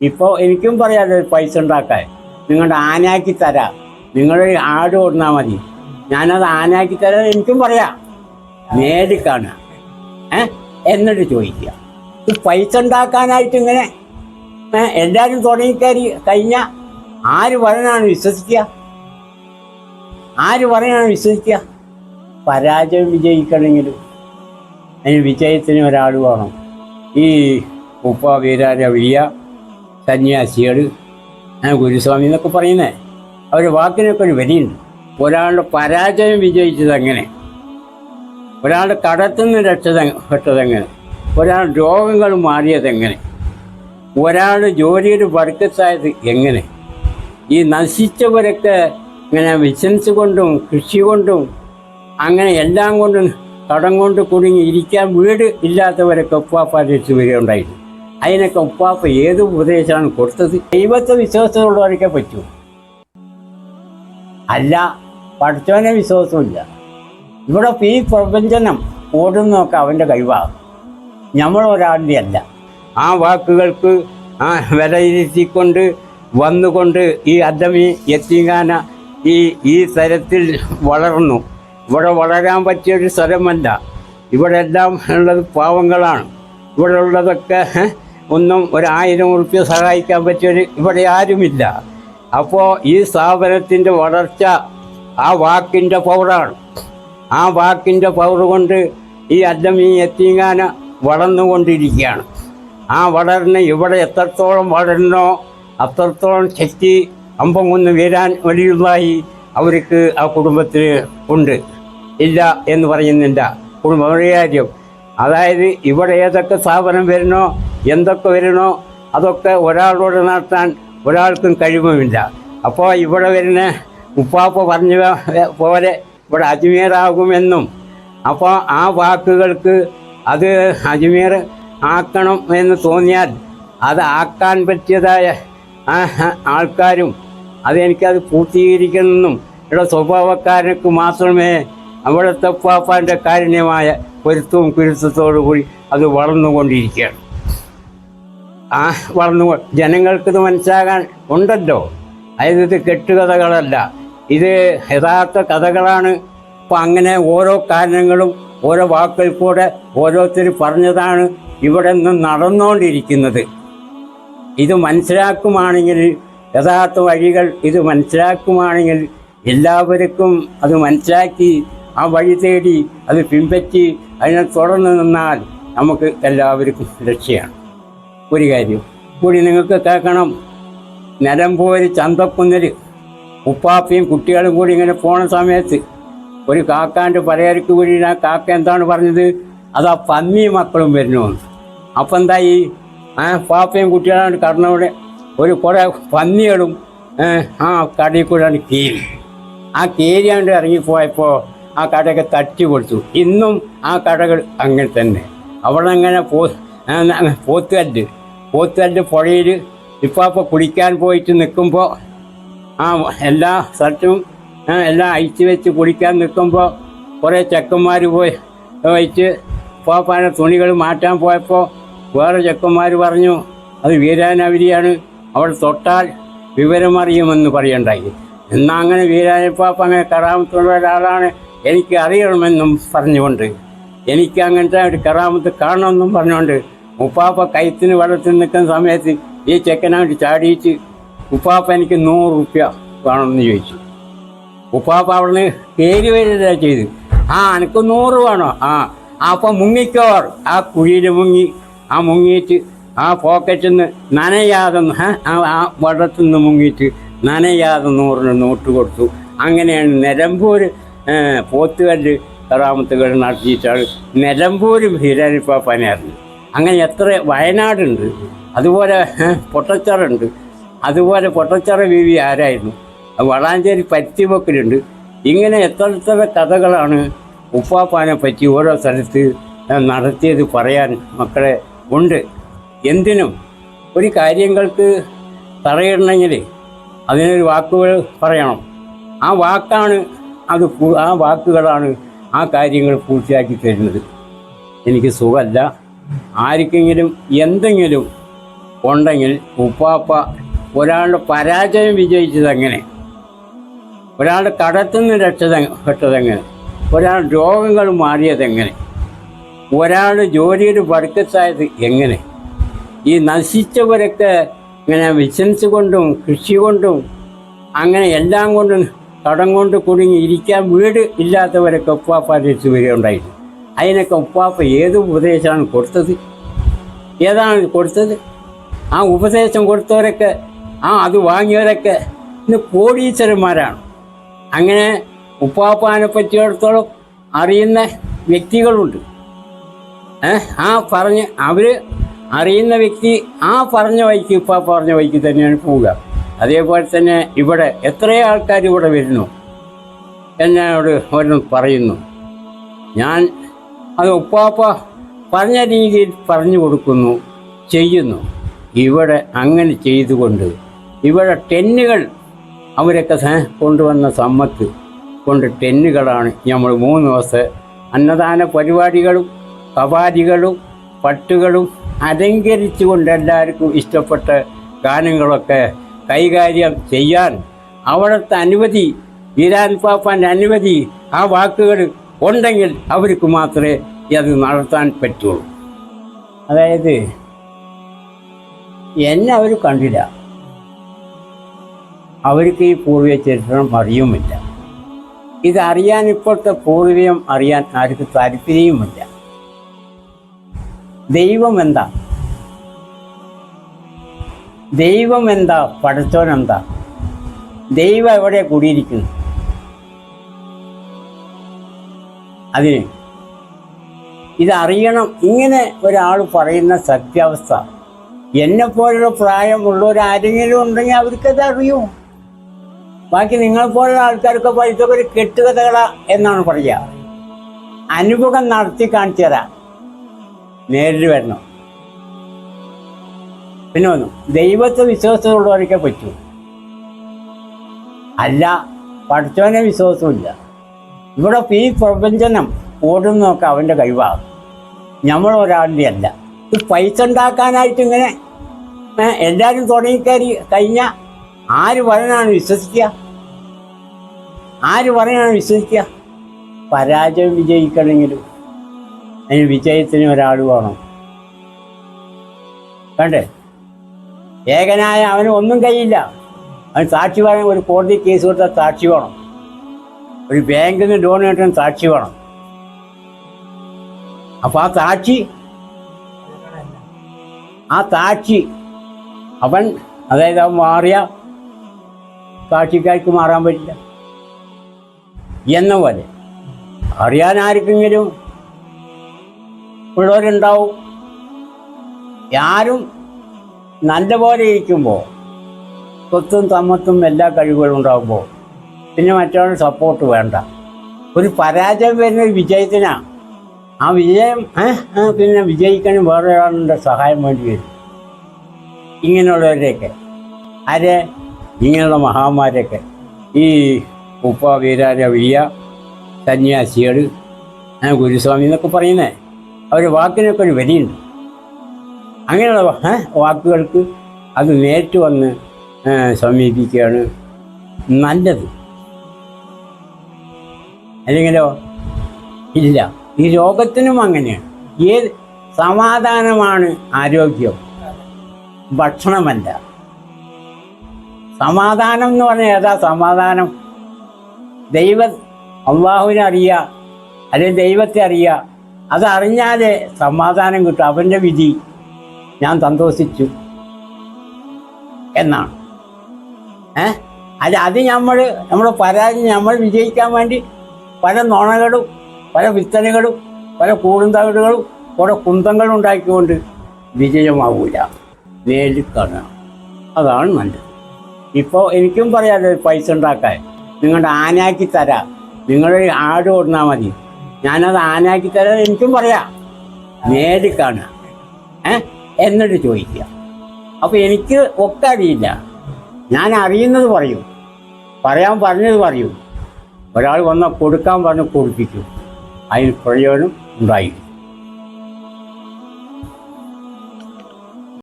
ഇപ്പോൾ എനിക്കും പറയാതെ പൈസ ഉണ്ടാക്കാൻ. നിങ്ങളുടെ ആനാക്കി തരാം. നിങ്ങൾ ആട് കൊടുന്നാൽ മതി. ഞാനത് ആനാക്കി തരാം എനിക്കും പറയാം. നേരിൽ കാണുക ഏ? എന്നിട്ട് ചോദിക്കുക. ഈ പൈസ ഉണ്ടാക്കാനായിട്ട് ഇങ്ങനെ എല്ലാവരും തുടങ്ങിക്കയറി കഴിഞ്ഞാൽ ആര് പറയാനാണ് വിശ്വസിക്കുക? ആര് പറയാനാണ് വിശ്വസിക്കുക? പരാജയം വിജയിക്കണമെങ്കിലും അതിന് വിജയത്തിന് ഒരാൾ വേണം. ഈ ഉപ്പ വീരാര വലിയ സന്യാസികൾ ഗുരുസ്വാമി എന്നൊക്കെ പറയുന്നേ. അവർ വാക്കിനൊക്കെ ഒരു വിലയുണ്ട് ഒരാളുടെ പരാജയം വിജയിച്ചത് എങ്ങനെ ഒരാളുടെ കടത്തിൽ നിന്ന് രക്ഷത പെട്ടതെങ്ങനെ ഒരാൾ രോഗങ്ങൾ മാറിയതെങ്ങനെ ഒരാൾ ജോലിയിൽ വർക്കത്തായത് എങ്ങനെ? ഈ നശിച്ചവരൊക്കെ ഇങ്ങനെ ബിസിനസ് കൊണ്ടും കൃഷി കൊണ്ടും അങ്ങനെ എല്ലാം കൊണ്ടും കടം കൊണ്ട് കുടുങ്ങി ഇരിക്കാൻ വീട് ഇല്ലാത്തവരൊക്കെ ഉപ്പാപ്പ രക്ഷിച്ച് വരികയുണ്ടായിരുന്നു അതിനൊക്കെ ഉപ്പാപ്പ ഏത് ഉപദേശമാണ് കൊടുത്തത്? ദൈവത്തെ വിശ്വാസമുള്ളവരൊക്കെ പറ്റൂ. അല്ല പഠിച്ചവനെ വിശ്വാസമില്ല ഇവിടെ ഈ പ്രപഞ്ചനം ഓടുന്നൊക്കെ അവന്റെ കഴിവാണ്. നമ്മൾ ഒരാളുടെ അല്ല. ആ വാക്കുകൾക്ക് ആ വിലയിരുത്തിക്കൊണ്ട് വന്നുകൊണ്ട് ഈ അദ്ദമി എത്തിങ്ങാന ഈ ഈ സ്ഥലത്തിൽ വളർന്നു. ഇവിടെ വളരാൻ പറ്റിയൊരു സ്ഥലമല്ല. ഇവിടെ എല്ലാം ഉള്ളത് പാവങ്ങളാണ്. ഇവിടെ ഉള്ളതൊക്കെ ഒന്നും ഒരായിരം ഉറുപ്പ്യ സഹായിക്കാൻ പറ്റിയൊരു ഇവിടെ ആരുമില്ല. അപ്പോൾ ഈ സ്ഥാപനത്തിന്റെ വളർച്ച ആ വാക്കിന്റെ പവറാണ് ആ വാക്കിന്റെ പവർ കൊണ്ട് ഈ അല്ലമീ എത്തിങ്ങാന വളർന്നുകൊണ്ടിരിക്കുകയാണ്. ആ വളർന്ന് ഇവിടെ എത്രത്തോളം വളരണോ അത്രത്തോളം ശക്തി അമ്പംകുന്ന് വീരാൻ വലിയതായി അവർക്ക് ആ കുടുംബത്തിൽ ഉണ്ട്. ഇല്ല എന്ന് പറയുന്നില്ല. കുടുംബകാര്യം അതായത് ഇവിടെ ഏതൊക്കെ സ്ഥാപനം വരണോ എന്തൊക്കെ വരണോ അതൊക്കെ ഒരാളോട് നടത്താൻ ഒരാൾക്കും കഴിവുമില്ല. അപ്പോൾ ഇവിടെ വരുന്ന ഉപ്പാപ്പ പറഞ്ഞ പോലെ ഇവിടെ അജ്മീറാകുമെന്നും അപ്പോൾ ആ വാക്കുകൾക്ക് അത് അജ്മീർ ആക്കണം എന്ന് തോന്നിയാൽ അത് ആക്കാൻ പറ്റിയതായ ആൾക്കാരും അതെനിക്കത് പൂർത്തീകരിക്കണമെന്നും ഇവിടെ സ്വഭാവക്കാരനക്ക് മാത്രമേ അവിടുത്തെ ഉപ്പാപ്പാന്റെ കാരുണ്യമായ പൊരുത്തവും കുരുത്തത്തോടു കൂടി അത് വളർന്നുകൊണ്ടിരിക്കുകയാണ്. ആ വളർന്നു ജനങ്ങൾക്കിത് മനസ്സിലാകാൻ ഉണ്ടല്ലോ. അതായത് ഇത് കെട്ടുകഥകളല്ല. ഇത് യഥാർത്ഥ കഥകളാണ്. അപ്പം അങ്ങനെ ഓരോ കാരണങ്ങളും ഓരോ വാക്കുകൾ കൂടെ ഓരോരുത്തർ പറഞ്ഞതാണ് ഇവിടെ നിന്ന് നടന്നുകൊണ്ടിരിക്കുന്നത് ഇത് മനസ്സിലാക്കുമാണെങ്കിൽ യഥാർത്ഥ വഴികൾ ഇത് മനസ്സിലാക്കുമാണെങ്കിൽ എല്ലാവർക്കും അത് മനസ്സിലാക്കി ആ വഴി തേടി അത് പിൻപറ്റി അതിനെ തുടർന്ന് നിന്നാൽ നമുക്ക് എല്ലാവർക്കും രക്ഷയാണ്. ഒരു കാര്യം. കൂടി നിങ്ങൾക്ക് കേൾക്കണം. നിലമ്പൂര് ചന്തക്കുന്നിൽ ഉപ്പാപ്പയും കുട്ടികളും കൂടി ഇങ്ങനെ പോണ സമയത്ത് ഒരു കാക്കാന്റെ പലചരക്ക് കൂടി ആ കാക്ക എന്താണ് പറഞ്ഞത്? അതാ പന്നി മക്കളും വരുന്നു. അപ്പം എന്തായി? ആ പാപ്പയും കുട്ടികളാണ് കടന്നവിടെ ഒരു കുറേ പന്നികളും ആ കടയിൽ കൂടെയാണ് കീരി ആ കീരിയാണ്ട് ഇറങ്ങിപ്പോയപ്പോൾ ആ കടയൊക്കെ തട്ടി കൊടുത്തു. ഇന്നും ആ കടകൾ അങ്ങനെ തന്നെ. അവിടെ അങ്ങനെ പോ പോത്തുകല്ല്. പോത്തുകല്ല് പുഴയിൽ ഇപ്പാപ്പ കുളിക്കാൻ പോയിട്ട് നിൽക്കുമ്പോൾ ആ എല്ലാ ആ, എല്ലാം അയച്ചു വെച്ച് കുളിക്കാൻ നിൽക്കുമ്പോൾ കുറേ ചെക്കന്മാർ പോയി വെച്ച് പോപ്പാന്റെ തുണികൾ മാറ്റാൻ പോയപ്പോൾ വേറെ ചെക്കന്മാർ പറഞ്ഞു അത് വീരാനവരിയാണ് അവൾ തൊട്ടാൽ വിവരമറിയുമെന്ന് പറയണ്ടായി. എന്നാൽ അങ്ങനെ വീരാനപ്പാപ്പ അങ്ങനെ കറാമത്തുള്ള ഒരാളാണ് എനിക്ക് അറിയണമെന്നും പറഞ്ഞുകൊണ്ട് എനിക്ക് അങ്ങനത്തെ ഒരു കറാമത്ത് കാണണമെന്നും പറഞ്ഞുകൊണ്ട് ഉപ്പാപ്പ കൈത്തിന് വെള്ളത്തിൽ നിൽക്കുന്ന സമയത്ത് ഈ ചെക്കനായിട്ട് ചാടിയിട്ട് ഉപ്പാപ്പ എനിക്ക് നൂറ് റുപ്യ വേണമെന്ന് ചോദിച്ചു. ഉപ്പാപ്പ അവിടുന്ന് കയറി വരുന്നതാ ചെയ്തു. ആ എനിക്ക് നൂറ് വേണോ? ആ. അപ്പം മുങ്ങിക്കോർ ആ കുഴിയിൽ മുങ്ങി ആ മുങ്ങിയിട്ട് ആ പോക്കറ്റിൽ നിന്ന് നനയാതെ ആ വെള്ളത്തിൽ നിന്ന് മുങ്ങിയിട്ട് നനയാതെ നൂറിന് നോട്ട് കൊടുത്തു. അങ്ങനെയാണ് നിലമ്പൂർ പോത്തുകല്ല് കറാമത്തുകൾ നടത്തിയിട്ടാണ് നിലമ്പൂർ ഹീരാനിപ്പാപ്പനായിരുന്നു അങ്ങനെ എത്ര വയനാടുണ്ട് അതുപോലെ പൊട്ടച്ചറുണ്ട് അതുപോലെ പൊട്ടച്ചറ ബീവി ആരായിരുന്നു വളാഞ്ചേരി പരുത്തിവെക്കലുണ്ട് ഇങ്ങനെ എത്ര എത്ര കഥകളാണ് ഉപ്പാപ്പാനെ പറ്റി ഓരോ സ്ഥലത്ത് നടത്തിയത് പറയാൻ മക്കളെ ഉണ്ട്. എന്തിനും ഒരു കാര്യങ്ങൾക്ക് തറയിടണമെങ്കിൽ അതിനൊരു വാക്കുകൾ പറയണം. ആ വാക്കാണ് അത് ആ വാക്കുകളാണ് ആ കാര്യങ്ങൾ പൂർത്തിയാക്കി തരുന്നത്. എനിക്ക് സുഖമല്ല. ആർക്കെങ്കിലും എന്തെങ്കിലും ഉണ്ടെങ്കിൽ ഉപ്പാപ്പ ഒരാളുടെ പരാജയം വിജയിച്ചതെങ്ങനെ? ഒരാളുടെ കടത്തിൽ നിന്ന് പെട്ടതെങ്ങനെ? ഒരാൾ രോഗങ്ങൾ മാറിയതെങ്ങനെ? ഒരാൾ ജോലിയിൽ വർക്കത്തായത് എങ്ങനെ? ഈ നശിച്ചവരൊക്കെ ഇങ്ങനെ ബിസിനസ് കൊണ്ടും കൃഷി കൊണ്ടും അങ്ങനെ എല്ലാം കൊണ്ടും കടം കൊണ്ട് കുടുങ്ങി ഇരിക്കാൻ വീട് ഇല്ലാത്തവരൊക്കെ ഉപ്പാപ്പ വരികയുണ്ടായിരുന്നു അതിനൊക്കെ ഉപ്പാപ്പ ഏത് ഉപദേശമാണ് കൊടുത്തത്? ഏതാണ് കൊടുത്തത്? ആ ഉപദേശം കൊടുത്തവരൊക്കെ ആ അത് വാങ്ങിയവരൊക്കെ ഇന്ന് കോടീശ്വരന്മാരാണ്. അങ്ങനെ ഉപ്പാപ്പാനെ പറ്റിയിടത്തോളം അറിയുന്ന വ്യക്തികളുണ്ട്. ആ പറഞ്ഞ് അവർ അറിയുന്ന വ്യക്തി ആ പറഞ്ഞ വഴിക്ക് ഉപ്പാപ്പ പറഞ്ഞ വഴിക്ക് തന്നെയാണ് പോവുക. അതേപോലെ തന്നെ ഇവിടെ എത്രയോ ആൾക്കാർ ഇവിടെ വരുന്നു. എന്നോട് അവരും പറയുന്നു. ഞാൻ അത് ഉപ്പാപ്പ പറഞ്ഞ രീതിയിൽ പറഞ്ഞു കൊടുക്കുന്നു ചെയ്യുന്നു. ഇവിടെ അങ്ങനെ ചെയ്തുകൊണ്ട് ഇവിടെ ടെന്നുകൾ അവരൊക്കെ കൊണ്ടുവന്ന സമ്മത്ത് കൊണ്ട് ടെന്നുകളാണ് നമ്മൾ മൂന്ന് ദിവസത്തെ അന്നദാന പരിപാടികളും കവാലികളും പട്ടുകളും അലങ്കരിച്ചുകൊണ്ട് എല്ലാവർക്കും ഇഷ്ടപ്പെട്ട ഗാനങ്ങളൊക്കെ കൈകാര്യം ചെയ്യാൻ അവിടുത്തെ അനുമതി വീരാൻ പാപ്പാന്റെ അനുമതി ആ വാക്കുകൾ ഉണ്ടെങ്കിൽ അവർക്ക് മാത്രമേ അത് നടത്താൻ പറ്റുള്ളൂ. അതായത് എന്നെ അവർ കണ്ടില്ല. അവർക്ക് ഈ പൂർവിക ചരിത്രം അറിയുമില്ല. ഇതറിയാൻ ഇപ്പോഴത്തെ പൂർവികം അറിയാൻ ആർക്ക് താല്പര്യവുമില്ല. ദൈവം എന്താ? ദൈവം എന്താ? പടച്ചോൻ എന്താ? ദൈവം എവിടെ കൂടിയിരിക്കുന്നു? അതിന് ഇതറിയണം ഇങ്ങനെ ഒരാൾ പറയുന്ന സത്യാവസ്ഥ. എന്നെപ്പോലുള്ള പ്രായമുള്ളവരാരെങ്കിലും ഉണ്ടെങ്കിൽ അവർക്കത് അറിയൂ ബാക്കി നിങ്ങളെപ്പോലുള്ള ആൾക്കാർക്ക് പഠിച്ചൊക്കെ ഒരു കെട്ടുകഥകള എന്നാണ് പറയുക. അനുഭവം നടത്തി കാണിച്ചു തരാം. നേരിൽ വരണം. പിന്നെ ഒന്നും ദൈവത്തെ വിശ്വാസമുള്ളവരൊക്കെ പറ്റൂ. അല്ല പഠിച്ചവനെ വിശ്വാസമില്ല ഇവിടെ ഈ പ്രപഞ്ചനം ഓടുന്നൊക്കെ അവന്റെ കഴിവാണ്. നമ്മൾ ഒരാളുടെ അല്ല ഇത് പൈസ ഉണ്ടാക്കാനായിട്ട് ഇങ്ങനെ എല്ലാവരും തുടങ്ങിക്കയറി കഴിഞ്ഞാൽ ആര് പറയാനാണ് വിശ്വസിക്കുക? ആര് പറയാനാണ് വിശ്വസിക്കുക? പരാജയം വിജയിക്കണമെങ്കിലും അതിന് വിജയത്തിന് ഒരാൾ വേണം. വേണ്ടേ ഏകനായ അവന് ഒന്നും കഴിയില്ല. അവൻ സാക്ഷി പറയാൻ ഒരു കോടതി കേസ് കൊടുത്താൽ സാക്ഷി വേണം. ഒരു ബാങ്കിന് ലോൺ കിട്ടാൻ സാക്ഷി വേണം. അപ്പോൾ ആ സാക്ഷി ആ സാക്ഷി അവൻ അതായത് അവൻ മാറിയ സാക്ഷിക്കാർക്ക് മാറാൻ പറ്റില്ല. എന്ന പോലെ അറിയാൻ ആർക്കെങ്കിലും ഉള്ളവരുണ്ടാവും. ആരും നല്ല പോലെ ഇരിക്കുമ്പോൾ സ്വത്തും സമ്മത്തും എല്ലാ കഴിവുകളും ഉണ്ടാകുമ്പോൾ പിന്നെ മറ്റൊരാളുടെ സപ്പോർട്ട് വേണ്ട. ഒരു പരാജയം വരുന്ന ഒരു വിജയത്തിനാണ് ആ വിജയം പിന്നെ വിജയിക്കാനും വേറെ ഒരാളുടെ സഹായം വേണ്ടി വരും. ഇങ്ങനെയുള്ളവരെയൊക്കെ. ആരെ? ഇങ്ങനെയുള്ള മഹാന്മാരൊക്കെ ഈ ഉപ്പ വീരാര വിയ സന്യാസികൾ ഗുരുസ്വാമി എന്നൊക്കെ പറയുന്നേ. അവർ വാക്കിനൊക്കെ ഒരു വിലയുണ്ട്. അങ്ങനെയുള്ള വാക്കുകൾക്ക് അത് നേരിട്ട് വന്ന് സമീപിക്കുകയാണ് നല്ലത്. അല്ലെങ്കിലോ ഇല്ല. ഈ രോഗത്തിനും അങ്ങനെയാണ് ഏത് സമാധാനമാണ് ആരോഗ്യം? ഭക്ഷണമല്ല. സമാധാനം എന്ന് പറഞ്ഞാൽ ഏതാ സമാധാനം? ദൈവ അള്ളാഹുവിനെ അറിയുക അല്ലെങ്കിൽ ദൈവത്തെ അറിയുക. അതറിഞ്ഞാലേ സമാധാനം കിട്ടും. അവന്റെ വിധി ഞാൻ സന്തോഷിച്ചു എന്നാണ്. ഏ? അല്ല അത് നമ്മൾ നമ്മൾ പരാജയം നമ്മൾ വിജയിക്കാൻ വേണ്ടി പല നോണകളും പല വിത്തനകളും പല കൂടുന്തകളും കുറെ കുന്തങ്ങളും ഉണ്ടാക്കിക്കൊണ്ട് വിജയമാവില്ല നേരിൽ അതാണ് നല്ലത്. ഇപ്പോൾ എനിക്കും പറയാതെ പൈസ ഉണ്ടാക്കാൻ. നിങ്ങളുടെ ആനാക്കി തരാം. നിങ്ങളൊരു ആട് കൊടുന്നാൽ മതി. ഞാനത് ആനാക്കി തരാം എനിക്കും പറയാം. നേരിൽ ഏ? എന്നിട്ട് ചോദിക്കുക. അപ്പോൾ എനിക്ക് ഒക്കെ അറിയില്ല ഞാൻ അറിയുന്നത് പറയും. പറയാൻ പറഞ്ഞത് പറയും. ഒരാൾ വന്നാൽ കൊടുക്കാൻ പറഞ്ഞ് കൊടുപ്പിക്കും. അതിന് പ്രയോജനം ഉണ്ടായിരിക്കും.